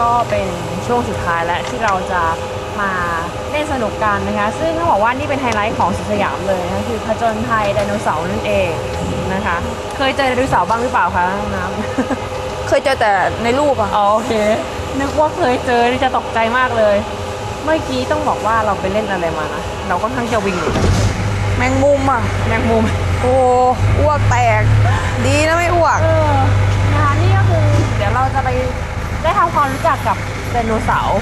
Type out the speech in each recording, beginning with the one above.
ก็เป็นช่วงสุดท้ายแล้วที่เราจะมาเล่นสนุกกันนะคะ ซึ่งต้องบอกว่านี่เป็นไฮไลท์ของสุดสยามเลยนะคือผจญภัยไดโนเสาร์นั่นเองนะคะ เคยเจอไดโนเสาร์บ้างหรือเปล่าคะน้ำ เคยเจอแต่ในรูปอะอ๋อโอเค นึกว่าเคยเจอนี่จะตกใจมากเลย เมื่อกี้ต้องบอกว่าเราไปเล่นอะไรมานะ เราก็ค่อนข้างจะวิ่งอยู่แมงมุมอะแมงมุม โอ้อ้วกแตก ดีนะไม่อ้วก เออนะคะนี่ก็คือเดี๋ยวเราจะไป ได้ทำความรู้จักกับไดโนเสาร์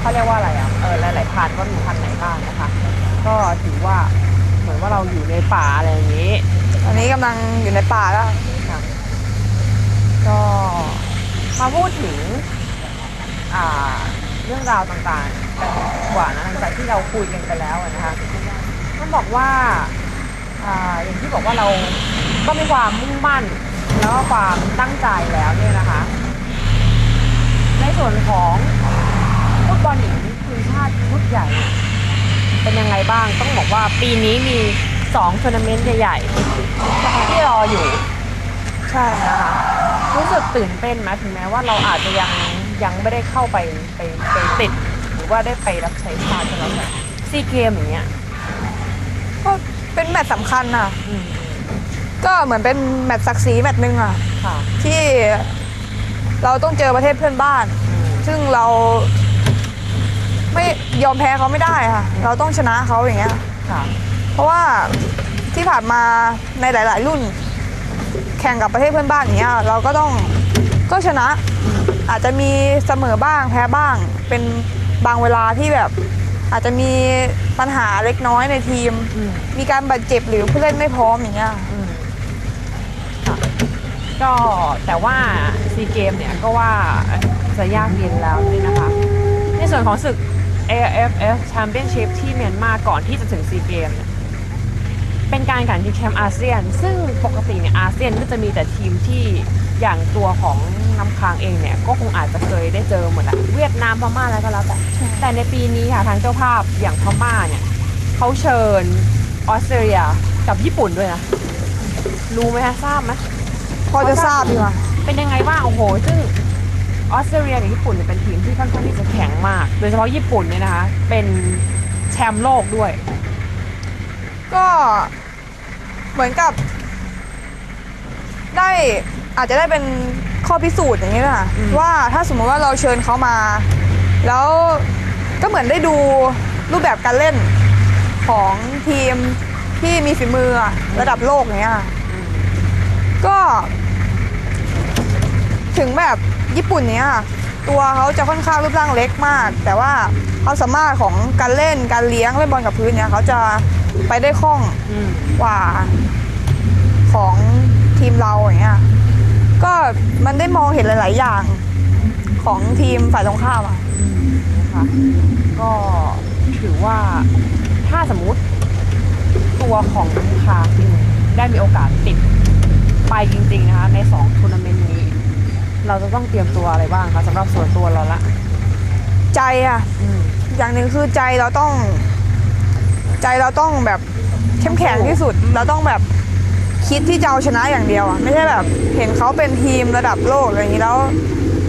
เขาเรียกว่าอะไรอะเออหลายๆพันธุ์ว่ามีพันธุ์ไหนบ้างนะคะ ก็ถือว่าเหมือนว่าเราอยู่ในป่าอะไรอย่างนี้ ตอนนี้กำลังอยู่ในป่าแล้วค่ะก็มาพูดถึงอ่าเรื่องราวต่างๆกันดีกว่านะหลังจากที่เราคุยกันไปแล้วอะนะคะต้องบอกว่าอ่าอย่างที่บอกว่าเราก็มีความมุ่งมั่น แล้วก็ความตั้งใจแล้วเนี่ยนะคะใน ส่วนของฟุตบอลหญิงทีมชาติชุดใหญ่ เป็นยังไงบ้างต้องบอกว่าปีนี้มี2ทัวร์นาเมนต์ใหญ่ๆที่รออยู่ ใช่นะคะรู้สึกตื่นเต้นไหมถึงแม้ว่าเราอาจจะยังยังไม่ได้เข้าไปไปไปติด หรือว่าได้ไปรับใช้ชาติแล้วแต่ซีเกมอย่างเงี้ยก็เป็นแมตช์สำคัญอะอืมก็เหมือนเป็นแมตช์ศักดิ์ศรีแมตช์หนึ่งอะค่ะ ที่เราต้องเจอประเทศเพื่อนบ้าน ซึ่งเราไม่ยอมแพ้เขาไม่ได้ค่ะ เราต้องชนะเขาอย่างเงี้ย ค่ะ เพราะว่าที่ผ่านมาในหลาย ๆ รุ่น แข่งกับประเทศเพื่อนบ้านอย่างเงี้ยเราก็ต้องก็ชนะอาจจะมีเสมอบ้างแพ้บ้าง เป็นบางเวลาที่แบบ อาจจะมีปัญหาเล็กน้อยในทีมอืมมีการบาดเจ็บหรือผู้เล่นไม่พร้อมอย่างเงี้ยอืมค่ะ ก็แต่ว่าซีเกมเนี่ยก็ว่าจะยากเย็นแล้วด้วยนะคะ ในส่วนของศึก AFF Championship ที่เมียนมาก่อนที่จะถึงซีเกมเนี่ยเป็นการแข่งขันที่แชมป์อาเซียน ซึ่งปกติเนี่ยอาเซียนก็จะมีแต่ทีมที่อย่างตัวของน้ำค้างเองเนี่ยก็คงอาจจะเคยได้เจอหมดแหละเวียดนามพม่าแล้วก็แล้วแต่แต่ในปีนี้ค่ะทางเจ้าภาพอย่างพม่าเนี่ยเขาเชิญออสเตรเลียกับญี่ปุ่นด้วยนะ รู้ไหมคะทราบไหม พอจะทราบดีกว่าเป็นยังไงบ้างโอ้โห ซึ่งออสเตรเลียกับญี่ปุ่นเนี่ยเป็นทีมที่ค่อนข้างที่จะแข็งมาก โดยเฉพาะญี่ปุ่นเนี่ยนะคะ เป็นแชมป์โลกด้วย ก็เหมือนกับ ได้อาจจะได้เป็นข้อพิสูจน์อย่างนี้นะอืมว่าถ้าสมมติว่าเราเชิญเขามา แล้วก็เหมือนได้ดูรูปแบบการเล่นของทีมที่มีฝีมืออะระดับโลกอย่างเงี้ย ก็ ถึงแบบญี่ปุ่นเนี้ยตัวเขาจะค่อนข้างรูปร่างเล็กมาก แต่ว่าความสามารถของการเล่นการเลี้ยงเล่นบอลกับพื้นเนี่ยเขาจะไปได้คล่องกว่าของทีมเราอย่างเงี้ยก็มันได้มองเห็นหลาย ๆ อย่างของทีมฝ่ายตรงข้ามอะนะคะก็ถือว่าถ้าสมมุติตัวของคาซิได้มีโอกาสติด จริง ๆ นะคะใน2ทัวร์นาเมนต์นี้ เราจะต้องเตรียมตัวอะไรบ้างคะสำหรับส่วนตัวเราละใจอะอืมอย่างหนึ่งคือใจเราต้อง ใจเราต้องแบบเข้มแข็งที่สุด เราต้องแบบคิดที่จะเอาชนะอย่างเดียวอะไม่ใช่แบบเห็นเขาเป็นทีมระดับโลกอะไรอย่างนี้แล้ว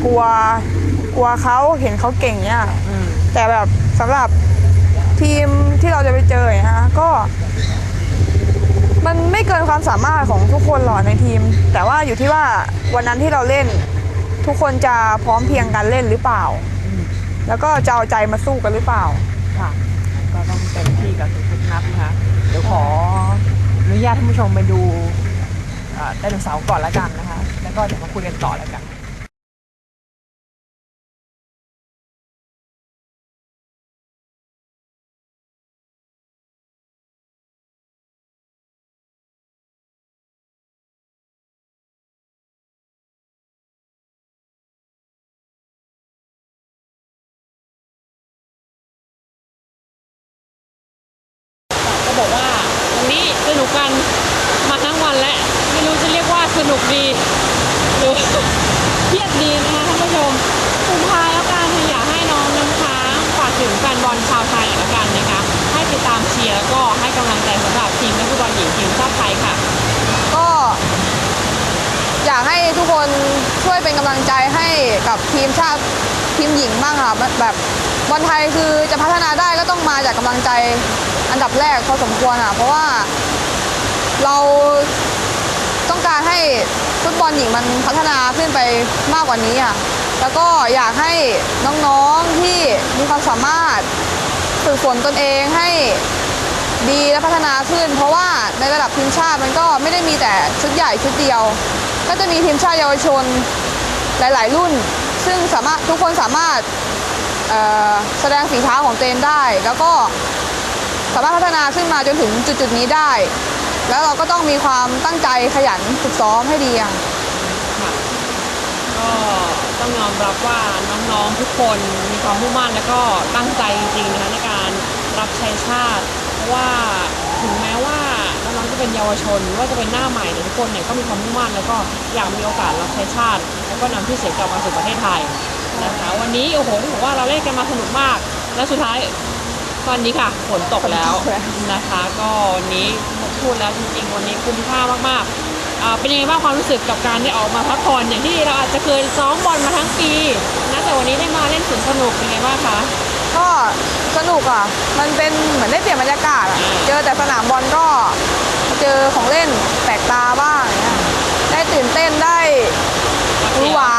กลัวกลัวเขาเห็นเขาเก่งเนี่ย อืมแต่แบบสำหรับทีมที่เราจะไปเจออย่างเงี้ยฮะก็ มันไม่เกินความสามารถของทุกคนหรอกในทีม แต่ว่าอยู่ที่ว่าวันนั้นที่เราเล่น ทุกคนจะพร้อมเพรียงกันเล่นหรือเปล่า แล้วก็จะเอาใจมาสู้กันหรือเปล่าค่ะ ก็ต้องเต็มที่กับทุกๆนัดนะคะเดี๋ยวขออนุญาตท่านผู้ชมไปดูเอ่อไดโนเสาร์ก่อนละกันนะคะ แล้วก็เดี๋ยวมาคุยกันต่อแล้วกัน นุกกันมาทั้งวันและไม่รู้จะเรียกว่าสนุกดีหรือเครียดดีนะคะท่านผู้ชมสุดท้ายแล้วกันอยากให้น้องน้ำค้างฝากถึงแฟนบอลชาวไทยหน่อยละกันนะคะ ให้ติดตามเชียร์แล้วก็ให้กำลังใจสำหรับทีมนักฟุตบอลหญิงทีมชาติไทยค่ะก็ อยากให้ทุกคนช่วยเป็นกำลังใจให้กับทีมชาติทีมหญิงบ้างค่ะแบบแบบบอลไทยคือจะพัฒนาได้ก็ต้องมาจากกำลังใจอันดับแรกพอสมควรอะเพราะว่า เราต้องการให้ฟุตบอลหญิงมันพัฒนาขึ้นไปมากกว่านี้อะแล้วก็อยากให้น้องๆที่มีความสามารถฝึกฝนตนเองให้ดีและพัฒนาขึ้น เพราะว่าในระดับทีมชาติมันก็ไม่ได้มีแต่ชุดใหญ่ชุดเดียว ก็จะมีทีมชาติเยาวชนหลาย ๆ รุ่น ซึ่งสามารถทุกคนสามารถแสดงฝีเท้าของตัวเองได้ แล้วก็สามารถพัฒนาขึ้นมาจนถึงจุด ๆ นี้ได้ แล้วเราก็ต้องมีความตั้งใจขยันฝึกซ้อมให้ดีอะ ก็ต้องยอมรับว่าน้องๆทุกคนมีความมุ่งมั่นแล้วก็ตั้งใจจริงๆนะคะในการรับใช้ชาติ เพราะว่าถึงแม้ว่าน้องๆจะเป็นเยาวชนหรือว่าจะเป็นหน้าใหม่แต่ทุกคนเนี่ยก็มีความมุ่งมั่นแล้วก็อยากมีโอกาสรับใช้ชาติ แล้วก็นำที่อเสียงกลับมาสู่ประเทศไทยนะคะวันนี้โอ้โหต้องบอกว่าเราเล่นกันมาสนุกมาก และสุดท้ายตอนนี้ค่ะฝนตกแล้วฝนตกแล้ว นะคะ ก็วันนี้ พูดแล้วจริงๆวันนี้คุ้มค่ามากๆ เป็นยังไงบ้างความรู้สึกกับการได้ออกมาพักผ่อนอย่างที่เราอาจจะเคยซ้อมบอลมาทั้งปีนะแต่วันนี้ได้มาเล่นสวนสนุกเป็นไงบ้างคะก็สนุกอะ มันเป็นเหมือนได้เปลี่ยนบรรยากาศอะ เจอแต่สนามบอลก็เจอของเล่นแปลกตาบ้างเงี้ยได้ตื่นเต้นได้หวือหวา